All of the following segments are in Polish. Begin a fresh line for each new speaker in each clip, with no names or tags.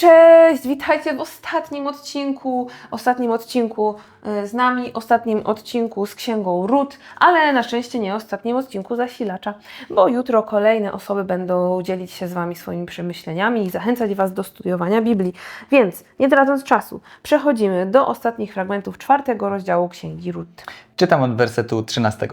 Czy Cześć, witajcie w ostatnim odcinku, ostatnim odcinku e, z nami, ostatnim odcinku z Księgą Ród, ale na szczęście nie ostatnim odcinku Zasilacza, bo jutro kolejne osoby będą dzielić się z Wami swoimi przemyśleniami i zachęcać Was do studiowania Biblii. Więc, nie tracąc czasu, przechodzimy do ostatnich fragmentów czwartego rozdziału Księgi Ród.
Czytam od wersetu 13.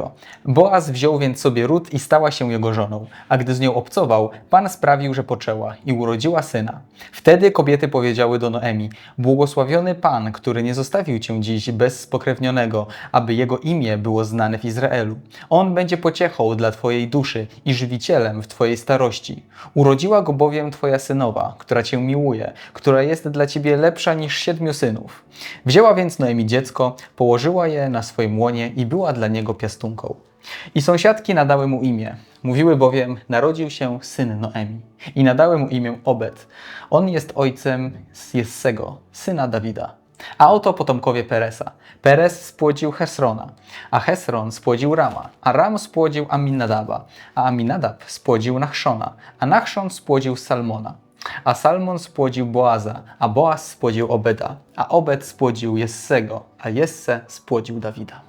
Boaz wziął więc sobie Rut i stała się jego żoną, a gdy z nią obcował, Pan sprawił, że poczęła i urodziła syna. Wtedy kobiety powiedziały do Noemi: Błogosławiony Pan, który nie zostawił cię dziś bez spokrewnionego, aby jego imię było znane w Izraelu. On będzie pociechą dla twojej duszy i żywicielem w twojej starości. Urodziła go bowiem twoja synowa, która cię miłuje, która jest dla ciebie lepsza niż siedmiu synów. Wzięła więc Noemi dziecko, położyła je na swoim łonie i była dla niego piastunką. I sąsiadki nadały mu imię. Mówiły bowiem, narodził się syn Noemi. I nadały mu imię Obed. On jest ojcem Jessego, syna Dawida. A oto potomkowie Peresa. Peres spłodził Hesrona, a Hesron spłodził Rama, a Ram spłodził Aminadaba, a Aminadab spłodził Nachszona, a Nachszon spłodził Salmona. A Salmon spłodził Boaza, a Boaz spłodził Obeda, a Obed spłodził Jessego, a Jesse spłodził Dawida.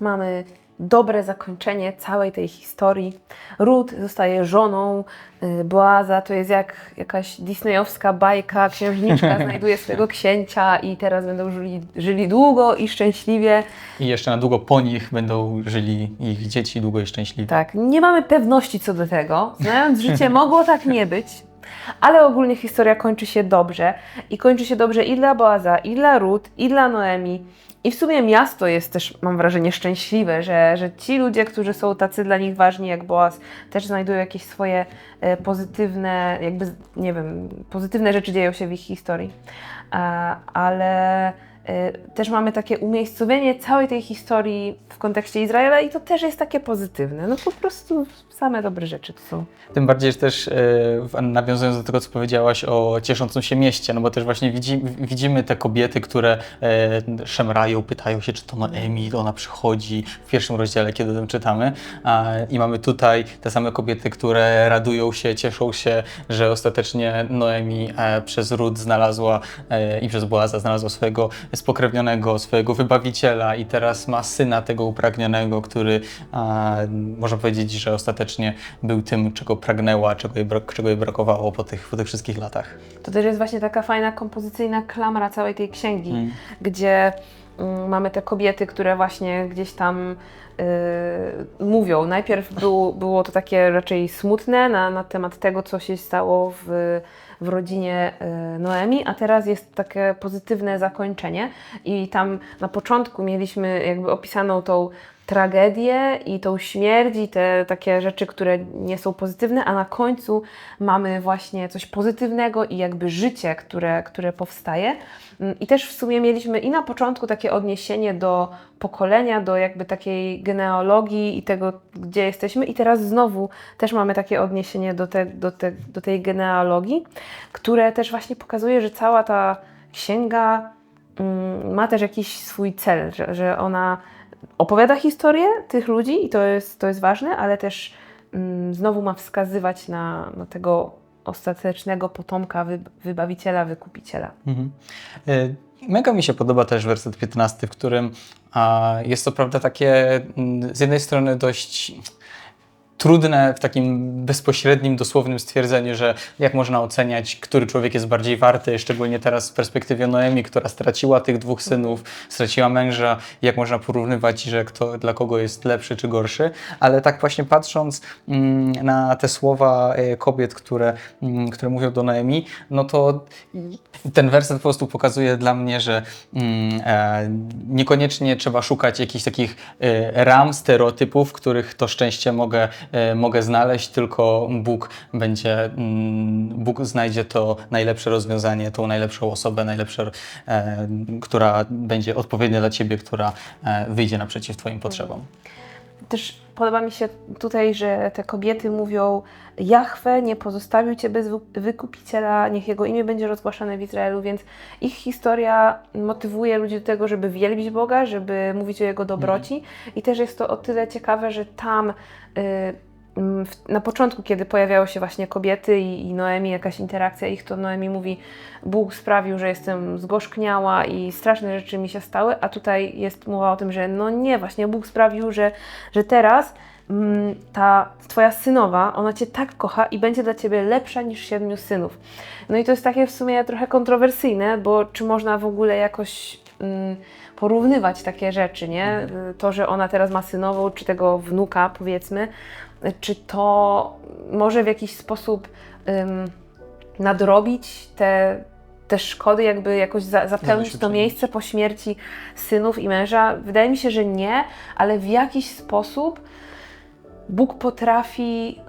Mamy dobre zakończenie całej tej historii. Ruth zostaje żoną y, Boaza, to jest jak jakaś disneyowska bajka, księżniczka znajduje swojego księcia i teraz będą żyli, żyli długo i szczęśliwie.
I jeszcze na długo po nich będą żyli ich dzieci długo i szczęśliwie.
Tak, nie mamy pewności co do tego. Znając życie, mogło tak nie być. Ale ogólnie historia kończy się dobrze. I kończy się dobrze i dla Boaza, i dla Ruth, i dla Noemi. I w sumie miasto jest też, mam wrażenie, szczęśliwe, że, że ci ludzie, którzy są tacy dla nich ważni jak Boaz, też znajdują jakieś swoje e, pozytywne, jakby, nie wiem, pozytywne rzeczy dzieją się w ich historii. Ale e, też mamy takie umiejscowienie całej tej historii w kontekście Izraela i to też jest takie pozytywne. No po prostu same dobre rzeczy to są.
Tym bardziej że też e, w- nawiązując do tego, co powiedziałaś o cieszącym się mieście, no bo też właśnie widzi, widzimy te kobiety, które e, szemrają, pytają się, czy to Noemi, ona przychodzi w pierwszym rozdziale, kiedy o tym czytamy. A, I mamy tutaj te same kobiety, które radują się, cieszą się, że ostatecznie Noemi e, przez Ród znalazła e, i przez Boaza znalazła swojego spokrewnionego, swojego wybawiciela i teraz ma syna tego upragnionego, który a, można powiedzieć, że ostatecznie był tym, czego pragnęła, czego jej, brak, czego jej brakowało po tych, po tych wszystkich latach.
To też jest właśnie taka fajna kompozycyjna klamra całej tej księgi,
Mm.
gdzie mm, mamy te kobiety, które właśnie gdzieś tam y, mówią. Najpierw było, było to takie raczej smutne na, na temat tego, co się stało w, w rodzinie y, Noemi, a teraz jest takie pozytywne zakończenie i tam na początku mieliśmy jakby opisaną tą tragedię i tą śmierć i te takie rzeczy, które nie są pozytywne, a na końcu mamy właśnie coś pozytywnego i jakby życie, które, które powstaje. Mm, I też w sumie mieliśmy i na początku takie odniesienie do pokolenia, do jakby takiej genealogii i tego, gdzie jesteśmy, i teraz znowu też mamy takie odniesienie do, te, do, te, do tej genealogii, które też właśnie pokazuje, że cała ta księga mm, ma też jakiś swój cel, że, że ona opowiada historię tych ludzi i to jest, to jest ważne, ale też mm, znowu ma wskazywać na, na tego ostatecznego potomka, wy, wybawiciela, wykupiciela.
Mhm. E, Mega mi się podoba też werset 15, w którym a, jest to prawda takie mm, z jednej strony dość trudne w takim bezpośrednim, dosłownym stwierdzeniu, że jak można oceniać, który człowiek jest bardziej warty, szczególnie teraz w perspektywie Noemi, która straciła tych dwóch synów, straciła męża, jak można porównywać, że kto, dla kogo jest lepszy czy gorszy, ale tak właśnie patrząc mm, na te słowa e, kobiet, które, mm, które mówią do Noemi, no to ten werset po prostu pokazuje dla mnie, że mm, e, niekoniecznie trzeba szukać jakichś takich e, ram, stereotypów, których to szczęście mogę, mogę znaleźć, tylko Bóg będzie, mm, Bóg znajdzie to najlepsze rozwiązanie, tą najlepszą osobę, najlepsze, e, która będzie odpowiednia dla Ciebie, która e, wyjdzie naprzeciw Twoim potrzebom.
Też podoba mi się tutaj, że te kobiety mówią: Jahwe nie pozostawił cię bez wy- wykupiciela, niech jego imię będzie rozgłaszane w Izraelu, więc ich historia motywuje ludzi do tego, żeby wielbić Boga, żeby mówić o jego dobroci. I też jest to o tyle ciekawe, że tam y, na początku, kiedy pojawiały się właśnie kobiety i, i Noemi, jakaś interakcja ich, to Noemi mówi, Bóg sprawił, że jestem zgorzkniała i straszne rzeczy mi się stały, a tutaj jest mowa o tym, że no nie, właśnie Bóg sprawił, że, że teraz mm, ta twoja synowa, ona cię tak kocha i będzie dla ciebie lepsza niż siedmiu synów. No i to jest takie w sumie trochę kontrowersyjne, bo czy można w ogóle jakoś mm, porównywać takie rzeczy, nie? To, że ona teraz ma synową, czy tego wnuka, powiedzmy, czy to może w jakiś sposób nadrobić te, te szkody, jakby jakoś za, zapełnić to miejsce po śmierci synów i męża? Wydaje mi się, że nie, ale w jakiś sposób Bóg potrafi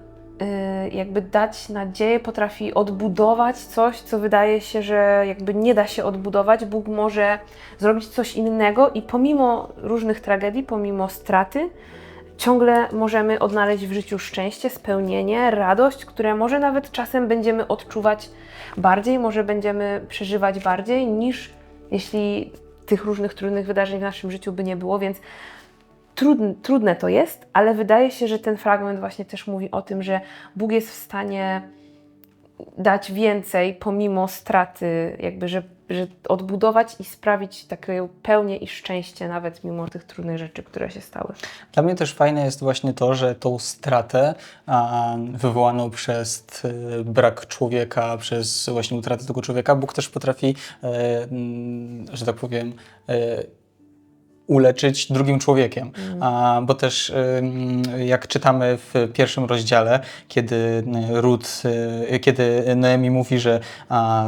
y, jakby dać nadzieję, potrafi odbudować coś, co wydaje się, że jakby nie da się odbudować. Bóg może zrobić coś innego i pomimo różnych tragedii, pomimo straty, ciągle możemy odnaleźć w życiu szczęście, spełnienie, radość, które może nawet czasem będziemy odczuwać bardziej, może będziemy przeżywać bardziej niż jeśli tych różnych trudnych wydarzeń w naszym życiu by nie było, więc trudne, trudne to jest, ale wydaje się, że ten fragment właśnie też mówi o tym, że Bóg jest w stanie dać więcej pomimo straty, jakby, że, że odbudować i sprawić taką pełnię i szczęście nawet mimo tych trudnych rzeczy, które się stały.
Dla mnie też fajne jest właśnie to, że tą stratę wywołaną przez e, brak człowieka, przez właśnie utratę tego człowieka, Bóg też potrafi, e, że tak powiem, e, uleczyć drugim człowiekiem. A, bo też jak czytamy w pierwszym rozdziale, kiedy y, Rut, y, kiedy Noemi mówi, że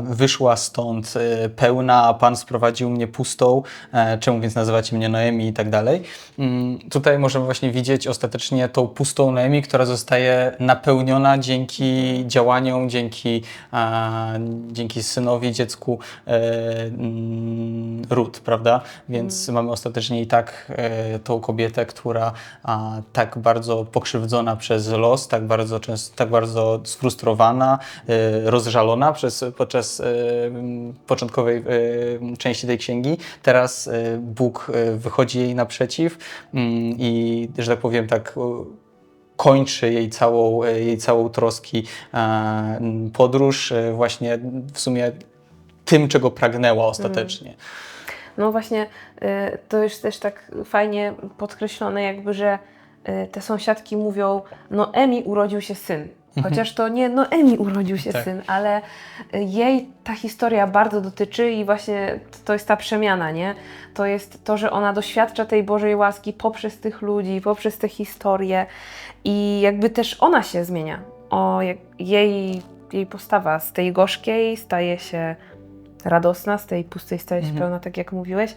wyszła stąd y, pełna, a Pan sprowadził mnie pustą, e, czemu więc nazywacie mnie Noemi i tak dalej. Ym, Tutaj możemy właśnie widzieć ostatecznie tą pustą Noemi, która zostaje napełniona dzięki działaniom, dzięki, dzięki synowi, dziecku e, mm, Rut, prawda? Więc mamy ostatecznie i tak e, tą kobietę, która tak bardzo pokrzywdzona przez los, tak bardzo, często, tak bardzo sfrustrowana, e, rozżalona przez, podczas e, początkowej części tej księgi, teraz Bóg wychodzi jej naprzeciw mm, i, że tak powiem, tak kończy jej całą, jej całą troski podróż właśnie w sumie tym, czego pragnęła ostatecznie.
No właśnie, y, to jest też tak fajnie podkreślone, jakby, że y, te sąsiadki mówią, no Emi urodził się syn. Chociaż to nie no Emi urodził się
Tak.
syn, ale y, jej ta historia bardzo dotyczy i właśnie to jest ta przemiana, nie? To jest to, że ona doświadcza tej Bożej łaski poprzez tych ludzi, poprzez te historie i jakby też ona się zmienia. O, jej, jej postawa z tej gorzkiej staje się radosna, z tej pustej staje się
Mhm.
pełna, tak jak mówiłeś.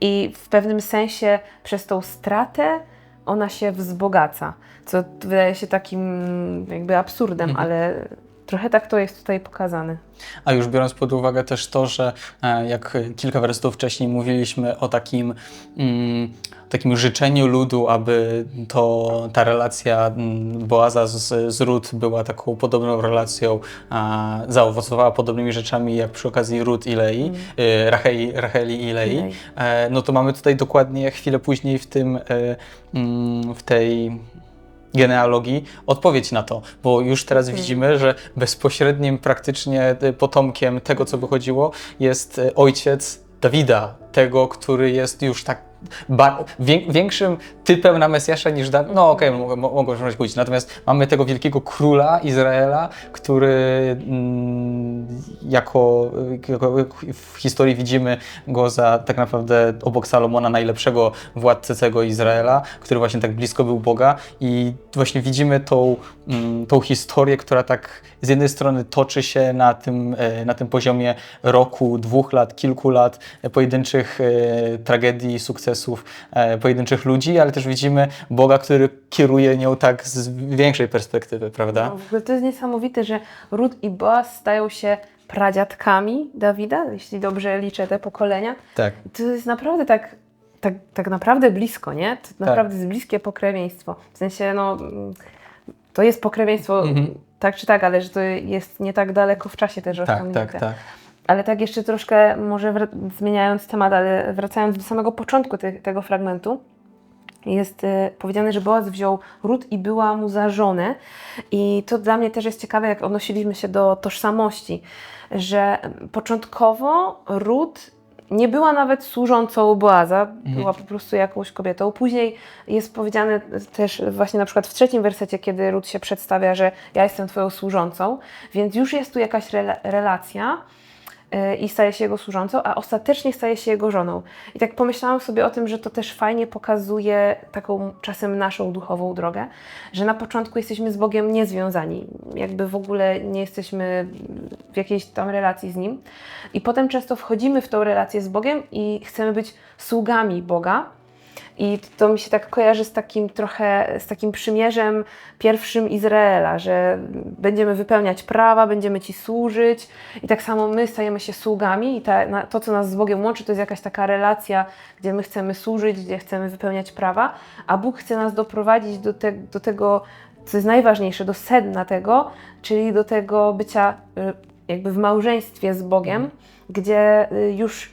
I w pewnym sensie przez tą stratę ona się wzbogaca, co wydaje się takim jakby absurdem,
Mhm.
ale trochę tak to jest tutaj pokazane.
A już biorąc pod uwagę też to, że e, jak kilka wersetów wcześniej mówiliśmy o takim, mm, takim życzeniu ludu, aby to, ta relacja mm, Boaza z, z Rut była taką podobną relacją, a, zaowocowała podobnymi rzeczami jak przy okazji Rut i Lei, y, Racheli, Racheli i Lei,
Lei.
e, no to mamy tutaj dokładnie chwilę później w tym, e, mm, w tej genealogii odpowiedź na to, bo już teraz widzimy, że bezpośrednim praktycznie y, potomkiem tego, co wychodziło, jest y, ojciec Dawida, tego, który jest już tak większym typem na Mesjasza niż Dawid. No okej, okay, mogą się pójść. Natomiast mamy tego wielkiego króla Izraela, który mm, jako, jako w historii widzimy go za tak naprawdę obok Salomona najlepszego władcę całego Izraela, który właśnie tak blisko był Boga i właśnie widzimy tą, mm, tą historię, która tak z jednej strony toczy się na tym, e, na tym poziomie roku, dwóch lat, kilku lat, e, pojedynczych e, tragedii, sukcesów e, pojedynczych ludzi, ale też widzimy Boga, który kieruje nią tak z większej perspektywy, prawda?
No, w ogóle to jest niesamowite, że Rut i Boaz stają się pradziadkami Dawida, jeśli dobrze liczę te pokolenia.
Tak.
To jest naprawdę tak, tak, tak naprawdę blisko, nie? To naprawdę jest bliskie pokrewieństwo. W sensie, no, to jest pokrewieństwo
Mhm.
tak czy tak, ale że to jest nie tak daleko w czasie też
Tak,
osiągnięte.
tak, tak.
Ale tak jeszcze troszkę, może zmieniając temat, ale wracając do samego początku te, tego fragmentu, jest e, powiedziane, że Boaz wziął ród i była mu za żonę. I to dla mnie też jest ciekawe, jak odnosiliśmy się do tożsamości, że początkowo ród nie była nawet służącą Boaza, była po prostu jakąś kobietą. Później jest powiedziane też właśnie na przykład w trzecim wersecie, kiedy Ród się przedstawia, że ja jestem twoją służącą, więc już jest tu jakaś rela- relacja y, i staje się jego służącą, a ostatecznie staje się jego żoną. I tak pomyślałam sobie o tym, że to też fajnie pokazuje taką czasem naszą duchową drogę, że na początku jesteśmy z Bogiem niezwiązani, jakby w ogóle nie jesteśmy w jakiejś tam relacji z Nim. I potem często wchodzimy w tą relację z Bogiem i chcemy być sługami Boga. I to mi się tak kojarzy z takim trochę, z takim przymierzem pierwszym Izraela, że będziemy wypełniać prawa, będziemy Ci służyć. I tak samo my stajemy się sługami i ta, to, co nas z Bogiem łączy, to jest jakaś taka relacja, gdzie my chcemy służyć, gdzie chcemy wypełniać prawa, a Bóg chce nas doprowadzić do, te, do tego, co jest najważniejsze, do sedna tego, czyli do tego bycia y, jakby w małżeństwie z Bogiem, gdzie y, już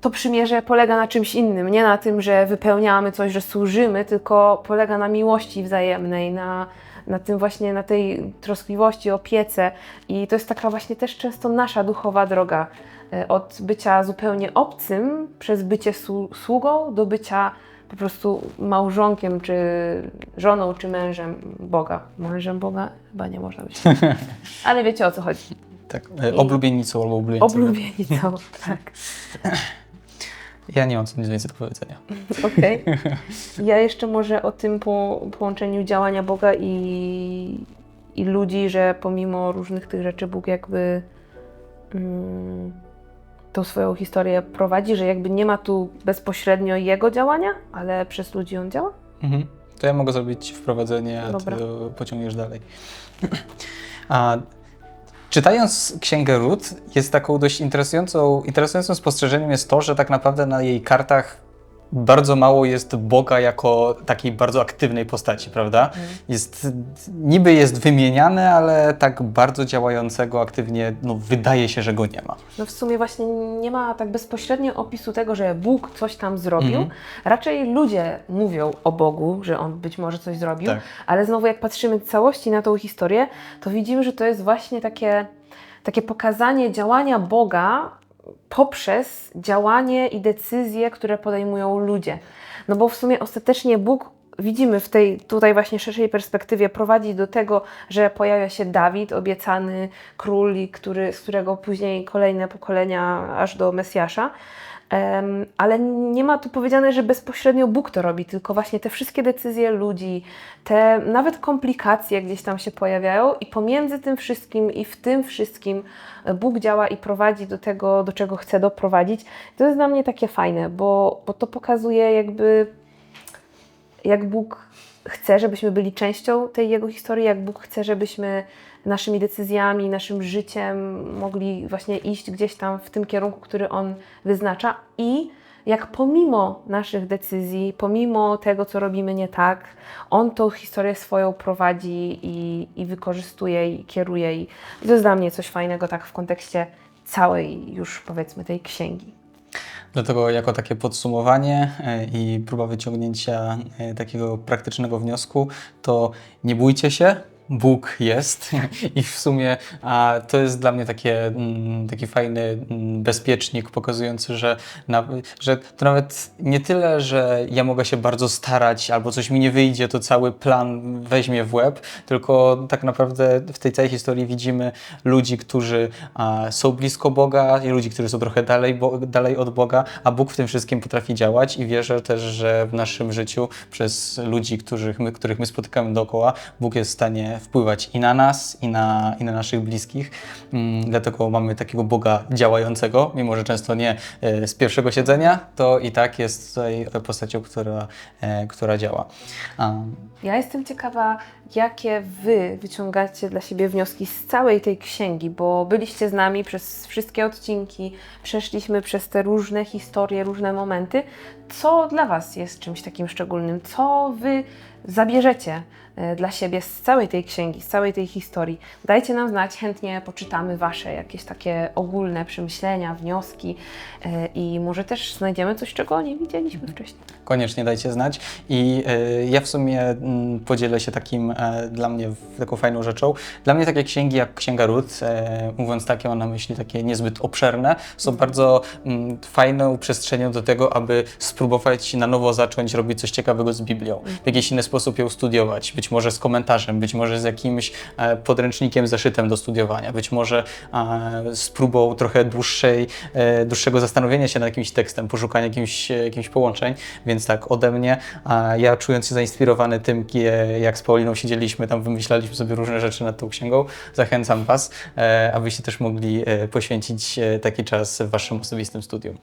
to przymierze polega na czymś innym. Nie na tym, że wypełniamy coś, że służymy, tylko polega na miłości wzajemnej, na, na tym właśnie, na tej troskliwości, opiece. I to jest taka właśnie też często nasza duchowa droga. e, Od bycia zupełnie obcym, przez bycie słu- sługą, do bycia po prostu małżonkiem, czy żoną, czy mężem Boga. Mężem Boga chyba nie można być. Ale wiecie o co chodzi.
Tak, e, oblubienicą albo oblubienicą.
Oblubienicą, tak.
Ja nie mam co nic więcej do powiedzenia.
Okej. Ja jeszcze może o tym po, połączeniu działania Boga i, i ludzi, że pomimo różnych tych rzeczy Bóg jakby mm, tą swoją historię prowadzi, że jakby nie ma tu bezpośrednio Jego działania, ale przez ludzi On działa?
Mhm. To ja mogę zrobić wprowadzenie, a
Dobra.
ty pociągniesz dalej. A, czytając Księgę Rut, jest taką dość interesującą, interesującym spostrzeżeniem jest to, że tak naprawdę na jej kartach bardzo mało jest Boga jako takiej bardzo aktywnej postaci, prawda? Jest, niby jest wymieniane, ale tak bardzo działającego aktywnie, no wydaje się, że go nie ma.
No w sumie właśnie nie ma tak bezpośrednio opisu tego, że Bóg coś tam zrobił.
Mhm.
Raczej ludzie mówią o Bogu, że On być może coś zrobił,
Tak.
ale znowu jak patrzymy całości na tą historię, to widzimy, że to jest właśnie takie, takie pokazanie działania Boga poprzez działanie i decyzje, które podejmują ludzie. No bo w sumie ostatecznie Bóg widzimy w tej tutaj właśnie szerszej perspektywie prowadzi do tego, że pojawia się Dawid, obiecany król, który, z którego później kolejne pokolenia aż do Mesjasza. Ale nie ma tu powiedziane, że bezpośrednio Bóg to robi, tylko właśnie te wszystkie decyzje ludzi, te nawet komplikacje gdzieś tam się pojawiają i pomiędzy tym wszystkim i w tym wszystkim e, Bóg działa i prowadzi do tego, do czego chce doprowadzić. To jest dla mnie takie fajne, bo, bo to pokazuje jakby jak Bóg chce, żebyśmy byli częścią tej Jego historii, jak Bóg chce, żebyśmy naszymi decyzjami, naszym życiem mogli właśnie iść gdzieś tam w tym kierunku, który On wyznacza. I jak pomimo naszych decyzji, pomimo tego, co robimy nie tak, On tą historię swoją prowadzi i, i wykorzystuje i kieruje. I to jest dla mnie coś fajnego tak w kontekście całej już powiedzmy tej księgi.
Dlatego jako takie podsumowanie e, i próba wyciągnięcia e, takiego praktycznego wniosku, to nie bójcie się, Bóg jest. I w sumie a, to jest dla mnie takie, mm, taki fajny mm, bezpiecznik pokazujący, że, na, że to nawet nie tyle, że ja mogę się bardzo starać albo coś mi nie wyjdzie, to cały plan weźmie w łeb, tylko tak naprawdę w tej całej historii widzimy ludzi, którzy a, są blisko Boga i ludzi, którzy są trochę dalej, bo, dalej od Boga, a Bóg w tym wszystkim potrafi działać i wierzę też, że w naszym życiu przez ludzi, których my, których my spotykamy dookoła, Bóg jest w stanie wpływać i na nas, i na, i na naszych bliskich. Mm, dlatego mamy takiego Boga działającego, mimo że często nie e, z pierwszego siedzenia, to i tak jest tutaj postacią, która, e, która działa. A,
Ja jestem ciekawa, jakie Wy wyciągacie dla siebie wnioski z całej tej księgi, bo byliście z nami przez wszystkie odcinki, przeszliśmy przez te różne historie, różne momenty. Co dla Was jest czymś takim szczególnym? Co Wy zabierzecie e, dla siebie z całej tej księgi, z całej tej historii. Dajcie nam znać, chętnie poczytamy Wasze jakieś takie ogólne przemyślenia, wnioski e, i może też znajdziemy coś, czego nie widzieliśmy wcześniej.
Koniecznie dajcie znać. I e, ja w sumie mm, podzielę się takim dla mnie taką fajną rzeczą. Dla mnie takie księgi jak Księga Rut, e, mówiąc takie, mam na myśli takie niezbyt obszerne, są bardzo mm, fajną przestrzenią do tego, aby spróbować na nowo zacząć robić coś ciekawego z Biblią. W jakiś inny sposób ją studiować. Być może z komentarzem, być może z jakimś e, podręcznikiem, zeszytem do studiowania, być może e, z próbą trochę dłuższej, e, dłuższego zastanowienia się nad jakimś tekstem, poszukania jakimś, e, jakimś połączeń. Więc tak, ode mnie, ja czując się zainspirowany tym, jak z Pauliną siedzieliśmy, tam wymyślaliśmy sobie różne rzeczy nad tą księgą, zachęcam Was, e, abyście też mogli e, poświęcić e, taki czas w Waszym osobistym studium.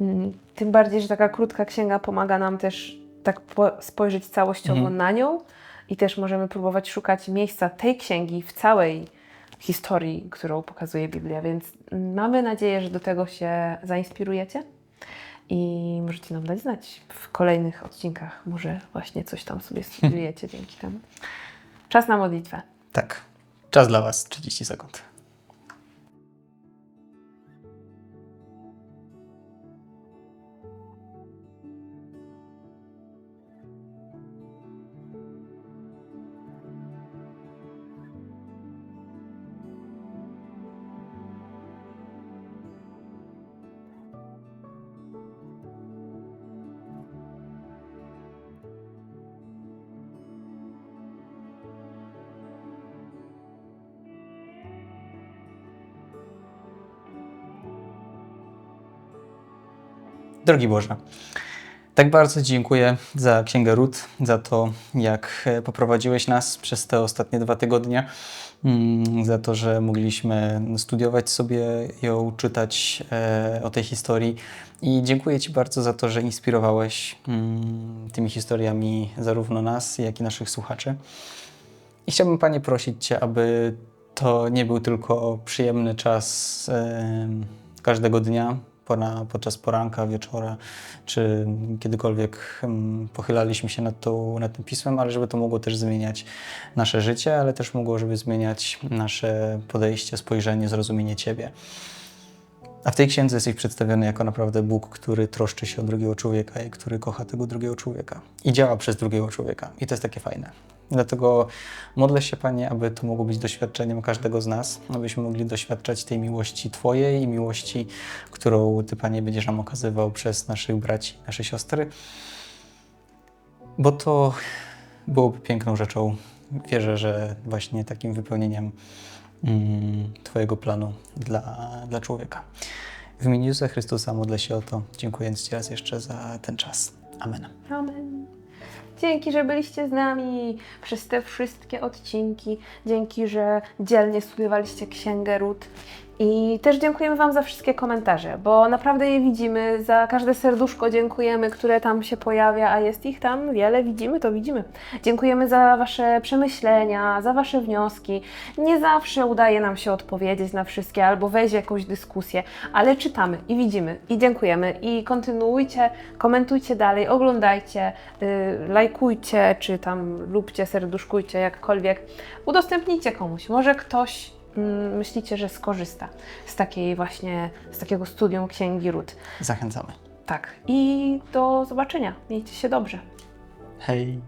Mm, Tym bardziej, że taka krótka księga pomaga nam też tak po- spojrzeć całościowo
Mhm.
na nią i też możemy próbować szukać miejsca tej księgi w całej historii, którą pokazuje Biblia, więc mm, mamy nadzieję, że do tego się zainspirujecie i możecie nam dać znać w kolejnych odcinkach. Może właśnie coś tam sobie studiujecie dzięki temu. Czas na modlitwę.
Tak, czas dla Was, 30 sekund. Drogi Boże, tak bardzo dziękuję za Księgę Rut, za to, jak e, poprowadziłeś nas przez te ostatnie dwa tygodnie, mm, za to, że mogliśmy studiować sobie ją, czytać e, o tej historii. I dziękuję Ci bardzo za to, że inspirowałeś mm, tymi historiami zarówno nas, jak i naszych słuchaczy. I chciałbym, Panie, prosić Cię, aby to nie był tylko przyjemny czas każdego dnia, podczas poranka, wieczora, czy kiedykolwiek em, pochylaliśmy się nad, tą, nad tym pismem, ale żeby to mogło też zmieniać nasze życie, ale też mogło, żeby zmieniać nasze podejście, spojrzenie, zrozumienie Ciebie. A w tej księdze jesteś przedstawiony jako naprawdę Bóg, który troszczy się o drugiego człowieka i który kocha tego drugiego człowieka i działa przez drugiego człowieka. I to jest takie fajne. Dlatego modlę się, Panie, aby to mogło być doświadczeniem każdego z nas, abyśmy mogli doświadczać tej miłości Twojej i miłości, którą Ty, Panie, będziesz nam okazywał przez naszych braci, nasze siostry. Bo to byłoby piękną rzeczą. Wierzę, że właśnie takim wypełnieniem Twojego planu dla, dla człowieka. W imieniu Jezusa Chrystusa modlę się o to, dziękując Ci raz jeszcze za ten czas. Amen.
Amen. Dzięki, że byliście z nami przez te wszystkie odcinki. Dzięki, że dzielnie studiowaliście Księgę Rut. I też dziękujemy Wam za wszystkie komentarze, bo naprawdę je widzimy. Za każde serduszko dziękujemy, które tam się pojawia, a jest ich tam wiele. Widzimy to, widzimy. Dziękujemy za Wasze przemyślenia, za Wasze wnioski. Nie zawsze udaje nam się odpowiedzieć na wszystkie albo wejść jakąś dyskusję, ale czytamy i widzimy i dziękujemy. I kontynuujcie, komentujcie dalej, oglądajcie, yy, lajkujcie, czy tam lubcie, serduszkujcie, jakkolwiek. Udostępnijcie komuś. Może ktoś myślicie, że skorzysta z takiej właśnie, z takiego studium Księgi Rut.
Zachęcamy.
Tak. I do zobaczenia. Miejcie się dobrze.
Hej!